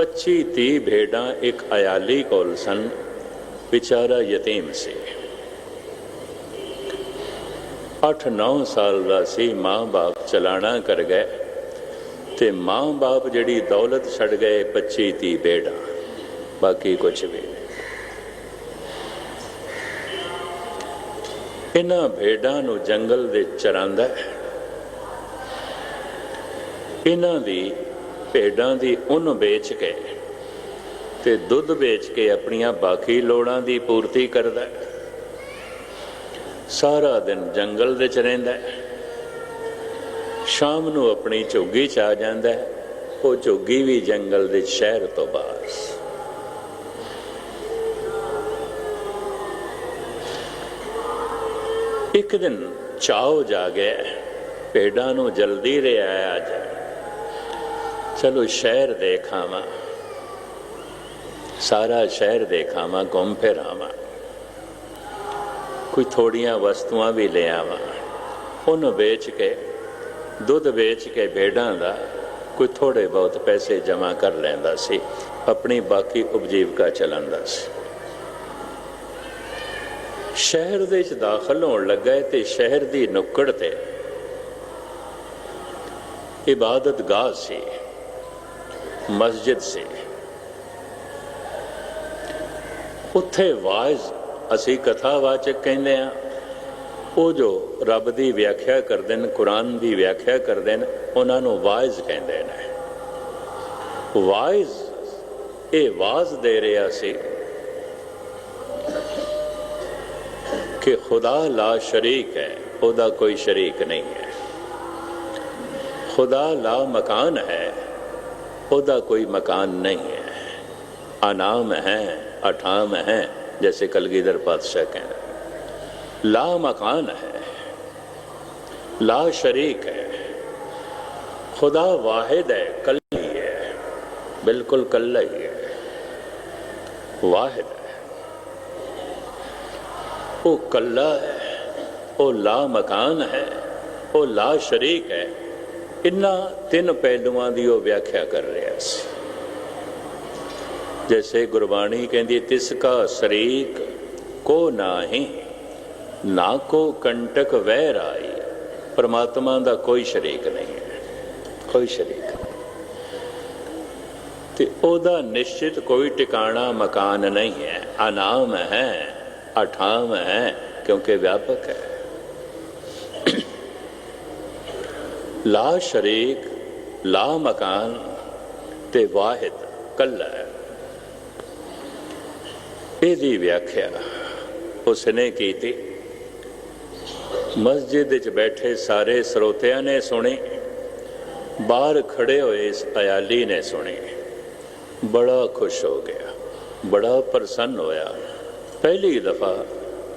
25 30 ਭੇਡਾਂ ਇੱਕ ਅਯਾਲੀ ਕੋਲ ਸਨ। ਵਿਚਾਰਾ ਯਤੀਮ ਸੀ। 8-9 ਸਾਲ ਦਾ ਸੀ ਮਾਂ-ਬਾਪ ਚਲਾਣਾ ਕਰ ਗਏ ਤੇ ਮਾਂ-ਬਾਪ ਜਿਹੜੀ ਦੌਲਤ ਛੱਡ ਗਏ 25 30 ਭੇਡਾਂ, ਬਾਕੀ ਕੁਝ ਵੀ ਇਹਨਾਂ ਭੇਡਾਂ ਨੂੰ ਜੰਗਲ ਦੇ ਚਰਾਂਦਾ ਇਹਨਾਂ ਦੀ ਭੇਡਾਂ ਦੀ ਉੱਨ ਵੇਚ ਕੇ ਤੇ ਦੁੱਧ ਵੇਚ ਕੇ ਆਪਣੀਆਂ ਬਾਕੀ ਲੋੜਾਂ ਦੀ ਪੂਰਤੀ ਕਰਦਾ ਹੈ। ਸਾਰਾ ਦਿਨ ਜੰਗਲ ਵਿੱਚ ਰਹਿੰਦਾ ਹੈ। ਸ਼ਾਮ ਨੂੰ ਆਪਣੀ ਝੁੱਗੀ 'ਚ ਆ ਜਾਂਦਾ ਹੈ ਉਹ ਝੁੱਗੀ ਵੀ ਜੰਗਲ ਦੇ ਸ਼ਹਿਰ ਤੋਂ ਬਾਹਰ ਇੱਕ ਦਿਨ ਚਾਉ ਜਾ ਗਿਆ ਭੇਡਾਂ ਨੂੰ ਜਲਦੀ ਰਿਹਾ ਅੱਜ ਚਲੋ ਸ਼ਹਿਰ ਦੇਖਾਵਾਂ, ਸਾਰਾ ਸ਼ਹਿਰ ਦੇਖਾਵਾਂ ਘੁੰਮ ਫਿਰ ਆਵਾਂ। ਕੋਈ ਥੋੜੀਆਂ ਵਸਤੂਆਂ ਵੀ ਲੈ ਆਵਾਂ। ਉਹਨੂੰ ਵੇਚ ਕੇ, ਦੁੱਧ ਵੇਚ ਕੇ ਭੇਡਾਂ ਦਾ ਕੋਈ ਥੋੜੇ ਬਹੁਤ ਪੈਸੇ ਜਮ੍ਹਾਂ ਕਰ ਲੈਂਦਾ ਸੀ, ਆਪਣੀ ਬਾਕੀ ਉਪਜੀਵਕਾ ਚਲਾਉਂਦਾ ਸੀ। ਸ਼ਹਿਰ ਦੇ ਵਿੱਚ ਦਾਖਲ ਹੋਣ ਲੱਗਾ ਤੇ ਸ਼ਹਿਰ ਦੀ ਨੁੱਕੜ ਤੇ ਇਬਾਦਤ ਗਾਹ ਸੀ। ਮਸਜਿਦ ਸੀ। ਉੱਥੇ ਵਾਇਜ਼ ਅਸੀਂ ਕਥਾਵਾਚਕ ਕਹਿੰਦੇ ਆ ਉਹ ਜੋ ਰੱਬ ਦੀ ਵਿਆਖਿਆ ਕਰਦੇ ਨੇ, ਕੁਰਾਨ ਦੀ ਵਿਆਖਿਆ ਕਰਦੇ ਨੇ, ਉਹਨਾਂ ਨੂੰ ਵਾਇਜ਼ ਕਹਿੰਦੇ ਨੇ। ਵਾਇਜ਼ ਇਹ ਵਾਜ਼ ਦੇ ਰਿਹਾ ਸੀ ਕਿ ਖੁਦਾ ਲਾ ਸ਼ਰੀਕ ਹੈ, ਉਹਦਾ ਕੋਈ ਸ਼ਰੀਕ ਨਹੀਂ ਹੈ। ਖੁਦਾ ਲਾ ਮਕਾਨ ਹੈ खुदा कोई मकान नहीं है। अनाम है, अठाम है, जैसे कलगीधर पातशाह कहें ला मकान है, ला शरीक है। खुदा वाहिद है कल ही है बिल्कुल कल ही है। वाहिद है। वो कल्ला है, वो ला मकान है, वो ला शरीक है। ਇਨ੍ਹਾਂ ਤਿੰਨ ਪਹਿਲੂਆਂ ਦੀ ਉਹ ਵਿਆਖਿਆ ਕਰ ਰਿਹਾ ਸੀ। ਜੈਸੇ ਗੁਰਬਾਣੀ ਕਹਿੰਦੀ, ਤਿਸ ਕਾ ਸਰੀਕ ਕੋ ਨਾਹੀ, ਨਾ ਕੋ ਕੰਟਕ ਵਹਿ ਰਾਈ ਪਰਮਾਤਮਾ ਦਾ ਕੋਈ ਸ਼ਰੀਕ ਨਹੀਂ ਹੈ, ਕੋਈ ਸ਼ਰੀਕ ਤੇ ਉਹਦਾ ਨਿਸ਼ਚਿਤ ਕੋਈ ਟਿਕਾਣਾ ਮਕਾਨ ਨਹੀਂ ਹੈ, ਅਨਾਮ ਹੈ, ਅਠਾਮ ਹੈ, ਕਿਉਂਕਿ ਵਿਆਪਕ ਹੈ। ਲਾ ਸ਼ਰੀਕ, ਲਾ ਮਕਾਨ ਤੇ ਵਾਹਿਦ ਕੱਲਾ ਇਹਦੀ ਵਿਆਖਿਆ ਉਸਨੇ ਕੀਤੀ। ਮਸਜਿਦ ਵਿੱਚ ਬੈਠੇ ਸਾਰੇ ਸਰੋਤਿਆਂ ਨੇ ਸੁਣੀ। ਬਾਹਰ ਖੜੇ ਹੋਏ ਇਸ ਅਯਾਲੀ ਨੇ ਸੁਣੀ। ਬੜਾ ਖੁਸ਼ ਹੋ ਗਿਆ, ਬੜਾ ਪ੍ਰਸੰਨ ਹੋਇਆ। ਪਹਿਲੀ ਦਫਾ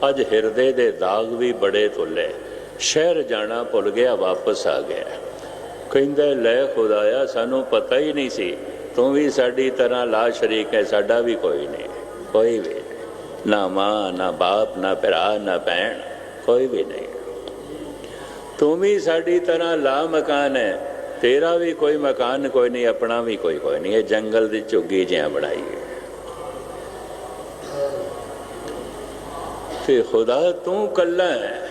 ਅੱਜ ਹਿਰਦੇ ਦੇ ਦਾਗ ਵੀ ਬੜੇ ਧੁੱਲੇ। ਸ਼ਹਿਰ ਜਾਣਾ ਭੁੱਲ ਗਿਆ, ਵਾਪਸ ਆ ਗਿਆ। ਕਹਿੰਦਾ, ਲੈ ਖੁਦਾਇਆ, ਸਾਨੂੰ ਪਤਾ ਹੀ ਨਹੀਂ ਸੀ, ਤੂੰ ਵੀ ਸਾਡੀ ਤਰ੍ਹਾਂ ਲਾ ਸ਼ਰੀਕ ਹੈ, ਸਾਡਾ ਵੀ ਕੋਈ ਨਹੀਂ, ਕੋਈ ਵੀ ਨਾ ਮਾਂ, ਨਾ ਬਾਪ, ਨਾ ਭਰਾ, ਨਾ ਭੈਣ, ਕੋਈ ਵੀ ਨਹੀਂ। ਤੂੰ ਵੀ ਸਾਡੀ ਤਰ੍ਹਾਂ ਲਾ ਮਕਾਨ ਹੈ, ਤੇਰਾ ਵੀ ਕੋਈ ਮਕਾਨ ਕੋਈ ਨਹੀਂ, ਆਪਣਾ ਵੀ ਕੋਈ ਕੋਈ ਨਹੀਂ, ਇਹ ਜੰਗਲ ਦੀ ਝੁੱਗੀ ਜਿਹਾ ਬਣਾਈ ਹੈ। ਤੇ ਖੁਦਾ, ਤੂੰ ਕੱਲਾ ਹੈ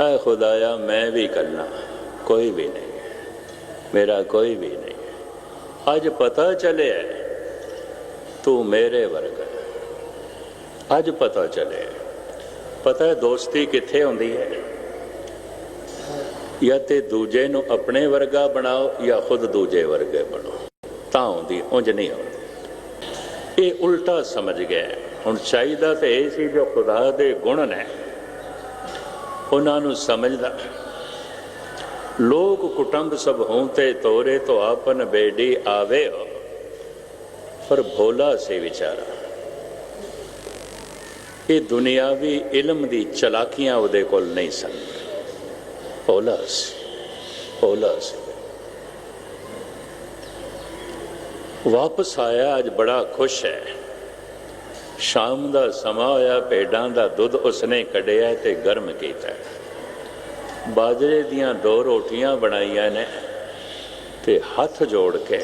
ਐ ਖੁਦਾਇਆ, ਮੈਂ ਵੀ ਕੱਲਾ ਕੋਈ ਵੀ ਨਹੀਂ, ਮੇਰਾ ਕੋਈ ਵੀ ਨਹੀਂ। ਅੱਜ ਪਤਾ ਚੱਲਿਆ ਤੂੰ ਮੇਰੇ ਵਰਗਾ ਅੱਜ ਪਤਾ ਚੱਲਿਆ ਪਤਾ ਹੈ, ਦੋਸਤੀ ਕਿੱਥੇ ਹੁੰਦੀ ਹੈ? ਜਾਂ ਤੇ ਦੂਜੇ ਨੂੰ ਆਪਣੇ ਵਰਗਾ ਬਣਾਓ, ਜਾਂ ਖੁਦ ਦੂਜੇ ਵਰਗੇ ਬਣੋ। ਤਾਂ ਹੁੰਦੀ ਉਂਝ ਨਹੀਂ ਹੁੰਦੀ ਇਹ ਉਲਟਾ ਸਮਝ ਗਿਆ ਹੁਣ ਚਾਹੀਦਾ ਤੇ ਇਹ ਸੀ ਜੋ ਖੁਦਾ ਦੇ ਗੁਣ ਨੇ। ਉਹਨਾਂ ਨੂੰ ਸਮਝਦਾ। ਲੋਕ ਕੁਟੰਬ ਸਭ ਹੋਂ ਤੋਰੇ ਤੋਂ ਆਪਨ ਬੇਡੀ ਆਵੇ ਹੋ ਪਰ ਭੋਲਾ ਸੇ ਵਿਚਾਰਾ। ਇਹ ਦੁਨਿਆਵੀ ਇਲਮ ਦੀ ਚਲਾਕੀਆਂ ਉਹਦੇ ਕੋਲ ਨਹੀਂ ਸਨ। ਭੋਲਾ ਸੀ ਭੋਲਾ ਸੀ। ਵਾਪਸ ਆਇਆ, ਅੱਜ ਬੜਾ ਖੁਸ਼ ਹੈ। ਸ਼ਾਮ ਦਾ ਸਮਾਂ ਹੋਇਆ, ਭੇਡਾਂ ਦਾ ਦੁੱਧ ਉਸਨੇ ਕੱਢਿਆ ਤੇ ਗਰਮ ਕੀਤਾ। ਬਾਜਰੇ ਦੀਆਂ ਦੋ ਰੋਟੀਆਂ ਬਣਾਈਆਂ ਨੇ ਤੇ ਹੱਥ ਜੋੜ ਕੇ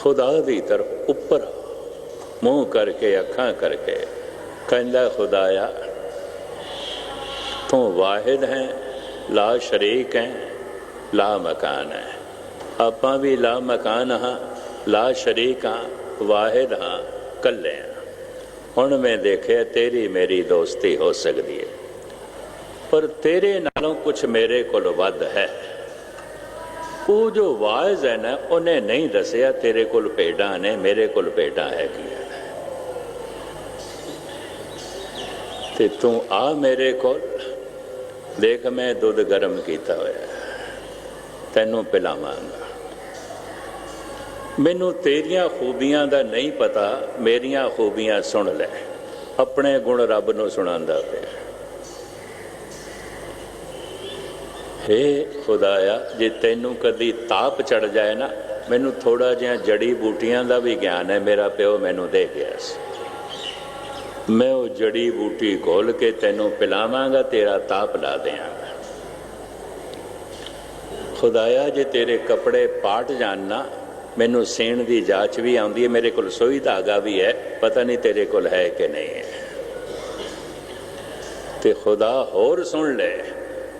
ਖੁਦਾ ਦੀ ਤਰਫ ਉੱਪਰ ਮੂੰਹ ਕਰਕੇ, ਅੱਖਾਂ ਕਰਕੇ ਕਹਿੰਦਾ, ਖੁਦਾਇਆ, ਤੂੰ ਵਾਹਿਦ ਹੈ, ਲਾ ਸ਼ਰੀਕ ਹੈ, ਲਾ ਮਕਾਨ ਹੈ। ਆਪਾਂ ਵੀ ਲਾ ਮਕਾਨ ਹਾਂ, ਲਾ ਸ਼ਰੀਕ ਹਾਂ, ਵਾਹਿਦ ਹਾਂ, ਕੱਲੇ ਹਾਂ। ਹੁਣ ਮੈਂ ਦੇਖਿਆ ਤੇਰੀ ਮੇਰੀ ਦੋਸਤੀ ਹੋ ਸਕਦੀ ਹੈ। ਪਰ ਤੇਰੇ ਨਾਲੋਂ ਕੁਝ ਮੇਰੇ ਕੋਲ ਵੱਧ ਹੈ। ਉਹ ਜੋ ਵਾਇਜ਼ ਹੈ ਨਾ, ਉਹਨੇ ਨਹੀਂ ਦੱਸਿਆ ਤੇਰੇ ਕੋਲ ਭੇਡਾਂ ਨੇ, ਮੇਰੇ ਕੋਲ ਭੇਡਾਂ ਹੈਗੀਆਂ ਤੇ ਤੂੰ ਆ ਮੇਰੇ ਕੋਲ। ਦੇਖ, ਮੈਂ ਦੁੱਧ ਗਰਮ ਕੀਤਾ ਹੋਇਆ। ਹੈ। ਤੈਨੂੰ ਪਿਲਾਵਾਂਗਾ। ਮੈਨੂੰ ਤੇਰੀਆਂ ਖੂਬੀਆਂ ਦਾ ਨਹੀਂ ਪਤਾ, ਮੇਰੀਆਂ ਖੂਬੀਆਂ ਸੁਣ ਲੈ। ਆਪਣੇ ਗੁਣ ਰੱਬ ਨੂੰ ਸੁਣਾਉਂਦਾ ਪਿਆ। ਹੇ ਖੁਦਾਇਆ, ਜੇ ਤੈਨੂੰ ਕਦੀ ਤਾਪ ਚੜ ਜਾਏ ਨਾ, ਮੈਨੂੰ ਥੋੜਾ ਜਿਹਾ ਜੜੀ ਬੂਟੀਆਂ ਦਾ ਵੀ ਗਿਆਨ ਹੈ, ਮੇਰਾ ਪਿਓ ਮੈਨੂੰ ਦੇ ਗਿਆ ਸੀ। ਮੈਂ ਉਹ ਜੜੀ ਬੂਟੀ ਘੋਲ ਕੇ ਤੈਨੂੰ ਪਿਲਾਵਾਂਗਾ, ਤੇਰਾ ਤਾਪ ਲਾ ਦਿਆਂਗਾ। ਖੁਦਾਇਆ, ਜੇ ਤੇਰੇ ਕੱਪੜੇ ਪਾਟ ਜਾਣ ਨਾ ਮੈਨੂੰ ਸੀਣ ਦੀ ਜਾਂਚ ਵੀ ਆਉਂਦੀ ਹੈ, ਮੇਰੇ ਕੋਲ ਸੋਈ ਧਾਗਾ ਵੀ ਹੈ, ਪਤਾ ਨਹੀਂ ਤੇਰੇ ਕੋਲ ਹੈ ਕਿ ਨਹੀਂ ਹੈ। ਤੇ ਖੁਦਾ ਹੋਰ ਸੁਣ ਲੈ,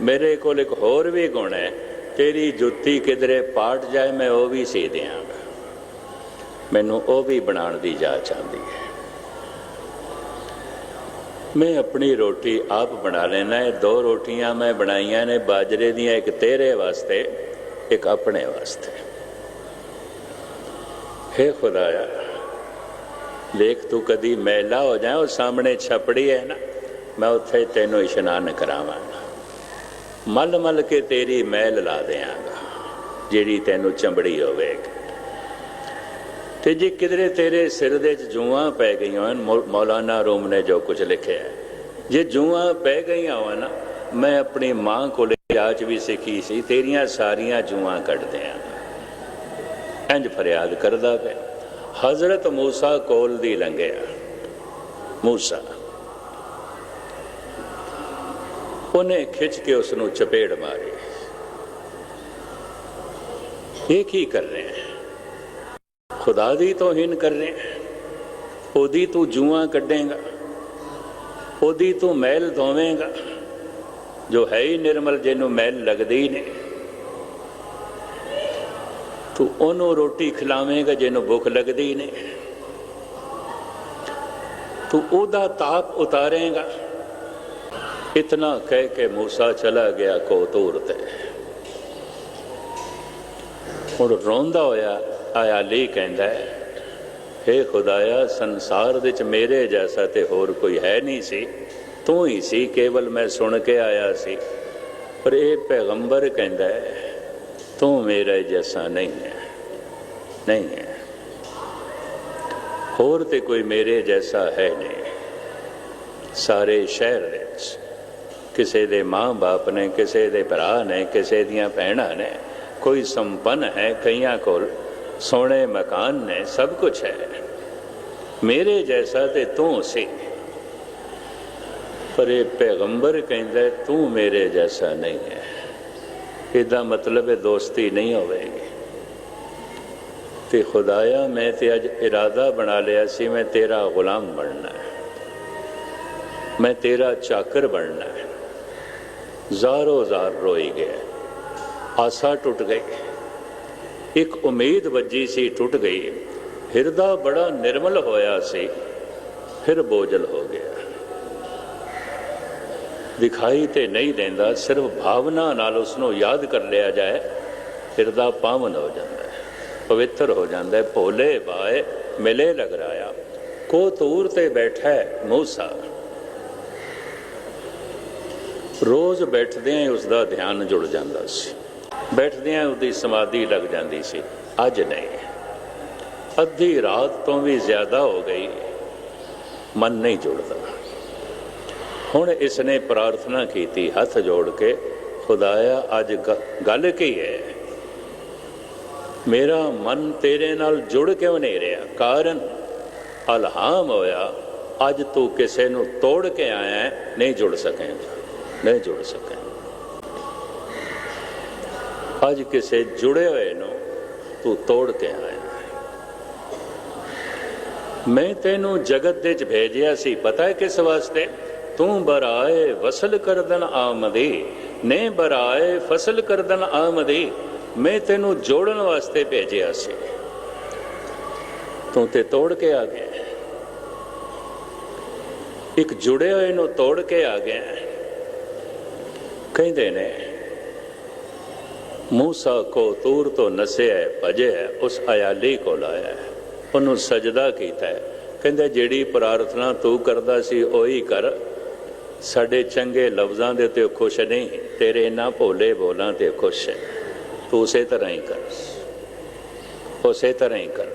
ਮੇਰੇ ਕੋਲ ਇੱਕ ਹੋਰ ਵੀ ਗੁਣ ਹੈ, ਤੇਰੀ ਜੁੱਤੀ ਕਿਧਰੇ ਪਾਟ ਜਾਏ, ਮੈਂ ਉਹ ਵੀ ਸੀ ਦਿਆਂਗਾ। ਮੈਨੂੰ ਉਹ ਵੀ ਬਣਾਉਣ ਦੀ ਜਾਂਚ ਆਉਂਦੀ ਹੈ। ਮੈਂ ਆਪਣੀ ਰੋਟੀ ਆਪ ਬਣਾ ਲੈਣਾ ਹੈ ਦੋ ਰੋਟੀਆਂ ਮੈਂ ਬਣਾਈਆਂ ਨੇ, ਬਾਜਰੇ ਦੀਆਂ, ਇੱਕ ਤੇਰੇ ਵਾਸਤੇ, ਇੱਕ ਆਪਣੇ ਵਾਸਤੇ। ਹੈ ਖੁਦਾਇਆ ਦੇਖ ਤੂੰ ਕਦੀ ਮੈਲਾ ਹੋ ਜਾਏ, ਉਹ ਸਾਹਮਣੇ ਛਪੜੀ ਹੈ ਨਾ, ਮੈਂ ਉੱਥੇ ਤੈਨੂੰ ਇਸ਼ਨਾਨ ਕਰਾਵਾਂ ਮਲ ਮਲ ਕੇ ਤੇਰੀ ਮੈਲ ਲਾ ਦਿਆਂਗਾ, ਜਿਹੜੀ ਤੈਨੂੰ ਚੰਬੜੀ ਹੋਵੇਗੀ। ਤੇ ਜੇ ਕਿਧਰੇ ਤੇਰੇ ਸਿਰ ਦੇ ਚ ਜੂਆਂ ਪੈ ਗਈਆਂ ਹਨ ਮੌਲਾਨਾ ਰੂਮ ਨੇ ਜੋ ਕੁਝ ਲਿਖਿਆ ਹੈ, ਜੇ ਜੂਆਂ ਪੈ ਗਈਆਂ ਹੋਣ ਨਾ, ਮੈਂ ਆਪਣੀ ਮਾਂ ਕੋਲੇ ਜਾਚ ਵੀ ਸਿੱਖੀ ਸੀ, ਤੇਰੀਆਂ ਸਾਰੀਆਂ ਜੂਆਂ ਕੱਢ ਦਿਆਂਗਾ। ਇੰਜ ਫਰਿਆਦ ਕਰਦਾ ਪਿਆ। ਹਜ਼ਰਤ ਮੂਸਾ ਕੋਲ ਦੀ ਲੰਘਿਆ। ਮੂਸਾ। ਉਹਨੇ ਖਿੱਚ ਕੇ ਉਸ ਨੂੰ ਚਪੇੜ ਮਾਰੀ। ਇਹ ਕੀ ਕਰ ਰਹੇ ਹੈ? ਖੁਦਾ ਦੀ ਤੋਹੀਨ ਕਰ ਰਹੇ ਹੈ? ਉਹਦੀ ਤੂੰ ਜੂਆਂ ਕੱਢੇਗਾ। ਉਹਦੀ ਤੂੰ ਮੈਲ ਧੋਵੇਂਗਾ। ਜੋ ਹੈ ਹੀ ਨਿਰਮਲ, ਜਿਹਨੂੰ ਮੈਲ ਲੱਗਦੀ ਹੀ ਨਹੀਂ। ਤੂੰ ਉਹਨੂੰ ਰੋਟੀ ਖਿਲਾਵੇਂਗਾ ਜਿਹਨੂੰ ਭੁੱਖ ਲੱਗਦੀ ਹੀ ਨਹੀਂ ਤੂੰ ਉਹਦਾ ਤਾਪ ਉਤਾਰੇਗਾ। ਇਤਨਾ ਕਹਿ ਕੇ ਮੂਸਾ ਚਲਾ ਗਿਆ ਕੋਤੂਰ ਤੇ। ਹੁਣ ਰੋਂਦਾ ਹੋਇਆ ਆਇਆ ਲਈ ਕਹਿੰਦਾ ਹੈ ਖੁਦਾਇਆ, ਸੰਸਾਰ ਵਿੱਚ ਮੇਰੇ ਜੈਸਾ ਤੇ ਹੋਰ ਕੋਈ ਹੈ ਨਹੀਂ ਸੀ। ਤੂੰ ਹੀ ਸੀ, ਕੇਵਲ ਮੈਂ ਸੁਣ ਕੇ ਆਇਆ ਸੀ। ਪਰ ਇਹ ਪੈਗੰਬਰ ਕਹਿੰਦਾ ਹੈ, ਤੂੰ ਮੇਰੇ ਜੈਸਾ ਨਹੀਂ ਹੈ। ਨਹੀਂ ਹੈ। ਹੋਰ ਤੇ ਕੋਈ ਮੇਰੇ ਜੈਸਾ ਹੈ ਨਹੀਂ। ਸਾਰੇ ਸ਼ਹਿਰ ਵਿੱਚ ਕਿਸੇ ਦੇ ਮਾਂ-ਬਾਪ ਨੇ, ਕਿਸੇ ਦੇ ਭਰਾ ਨੇ, ਕਿਸੇ ਦੀਆਂ ਭੈਣਾਂ ਨੇ, ਕੋਈ ਸੰਪੰਨ ਹੈ ਕਈਆਂ ਕੋਲ, ਸੋਹਣੇ ਮਕਾਨ ਨੇ, ਸਭ ਕੁਝ ਹੈ। ਮੇਰੇ ਜੈਸਾ ਤੇ ਤੂੰ ਸੀ। ਪਰ ਇਹ ਪੈਗੰਬਰ ਕਹਿੰਦਾ ਤੂੰ ਮੇਰੇ ਜੈਸਾ ਨਹੀਂ ਹੈ। ਇਹਦਾ ਮਤਲਬ ਹੈ ਦੋਸਤੀ ਨਹੀਂ ਹੋਵੇਗੀ। ਤੇ ਖੁਦਾਇਆ, ਮੈਂ ਤੇ ਅੱਜ ਇਰਾਦਾ ਬਣਾ ਲਿਆ ਸੀ, ਮੈਂ ਤੇਰਾ ਗੁਲਾਮ ਬਣਨਾ ਹੈ। ਮੈਂ ਤੇਰਾ ਚਾਕਰ ਬਣਨਾ ਹੈ। ਜ਼ਾਰੋ ਜ਼ਾਰ ਰੋਈ ਗਿਆ ਆਸਾ ਟੁੱਟ ਗਈ। ਇੱਕ ਉਮੀਦ ਵੱਜੀ ਸੀ, ਟੁੱਟ ਗਈ। ਹਿਰਦਾ ਬੜਾ ਨਿਰਮਲ ਹੋਇਆ ਸੀ, ਫਿਰ ਬੋਝਲ ਹੋ ਗਿਆ। ਦਿਖਾਈ ਤੇ ਨਹੀਂ ਦਿੰਦਾ, ਸਿਰਫ ਭਾਵਨਾ ਨਾਲ ਉਸ ਨੂੰ ਯਾਦ ਕਰ ਲਿਆ ਜਾਏ, ਹਿਰਦਾ ਪਾਵਨ ਹੋ ਜਾਂਦਾ ਪਵਿੱਤਰ ਹੋ ਜਾਂਦਾ ਹੈ। ਭੋਲੇ ਬਾਏ ਮਿਲੇ ਲਗਰਾਇਆ। ਕੋ ਤੂਰ ਤੇ ਬੈਠਾ ਮੂਸਾ। ਰੋਜ਼ ਬੈਠਦਿਆਂ ਉਸ ਦਾ ਧਿਆਨ ਜੁੜ ਜਾਂਦਾ ਸੀ। ਬੈਠਦਿਆਂ ਉਹਦੀ ਸਮਾਧੀ ਲੱਗ ਜਾਂਦੀ ਸੀ। ਅੱਜ ਨਹੀਂ। ਅੱਧੀ ਰਾਤ ਤੋਂ ਵੀ ਜ਼ਿਆਦਾ ਹੋ ਗਈ। ਮਨ ਨਹੀਂ ਜੁੜਦਾ। ਹੁਣ ਇਸ ਨੇ ਪ੍ਰਾਰਥਨਾ ਕੀਤੀ, ਹੱਥ ਜੋੜ ਕੇ, ਖੁਦਾਇਆ, ਅੱਜ ਗ- ਗੱਲ ਕੀ ਹੈ? ਮੇਰਾ ਮਨ ਤੇਰੇ ਨਾਲ ਜੁੜ ਕਿਉਂ ਨਹੀਂ ਰਿਹਾ? ਕਾਰਨ ਅਲਹਾਮ ਹੋਇਆ, ਅੱਜ ਤੂੰ ਕਿਸੇ ਨੂੰ ਤੋੜ ਕੇ ਆਇਆ ਨਹੀਂ ਜੁੜ ਸਕੇਗਾ, ਨਹੀਂ ਜੁੜ ਸਕੇਗਾ। ਅੱਜ ਕਿਸੇ ਜੁੜੇ ਹੋਏ ਨੂੰ ਤੂੰ ਤੋੜ ਕੇ ਆਇਆ ਮੈਂ ਤੈਨੂੰ ਜਗਤ ਦੇ ਚ ਭੇਜਿਆ ਸੀ, ਪਤਾ ਹੈ ਕਿਸ ਵਾਸਤੇ? ਤੂੰ ਬਰਾਏ ਵਸਲ ਕਰਦਨ ਆਮਦੀ ਨੇ ਬਰਾਏ ਫਸਲ ਕਰਦਨ ਆਮਦੀ। ਮੈਂ ਤੈਨੂੰ ਜੋੜਨ ਵਾਸਤੇ ਭੇਜਿਆ ਸੀ ਤੂੰ ਤੇ ਤੋੜ ਕੇ ਆ ਗਿਆ ਇੱਕ ਜੁੜੇ ਹੋਏ ਨੂੰ ਤੋੜ ਕੇ ਆ ਗਿਆ ਕਹਿੰਦੇ ਨੇ ਮੂਸਾ ਕੋ ਤੂਰ ਤੋਂ ਨਸਿਆ ਭਜਿਆ ਉਸ ਅਯਾਲੀ ਕੋਲ ਆਇਆ ਉਹਨੂੰ ਸਜਦਾ ਕੀਤਾ ਹੈ। ਕਹਿੰਦਾ ਜਿਹੜੀ ਪ੍ਰਾਰਥਨਾ ਤੂੰ ਕਰਦਾ ਸੀ ਉਹੀ ਕਰ ਸਾਡੇ ਚੰਗੇ ਲਫ਼ਜ਼ਾਂ ਦੇ ਤੇ ਖੁਸ਼ ਨਹੀਂ, ਤੇਰੇ ਇਹਨਾਂ ਭੋਲੇ ਬੋਲਾਂ ਤੇ ਖੁਸ਼ ਹੈ। ਤੂੰ ਉਸੇ ਤਰ੍ਹਾਂ ਹੀ ਕਰ। ਉਸੇ ਤਰ੍ਹਾਂ ਹੀ ਕਰ।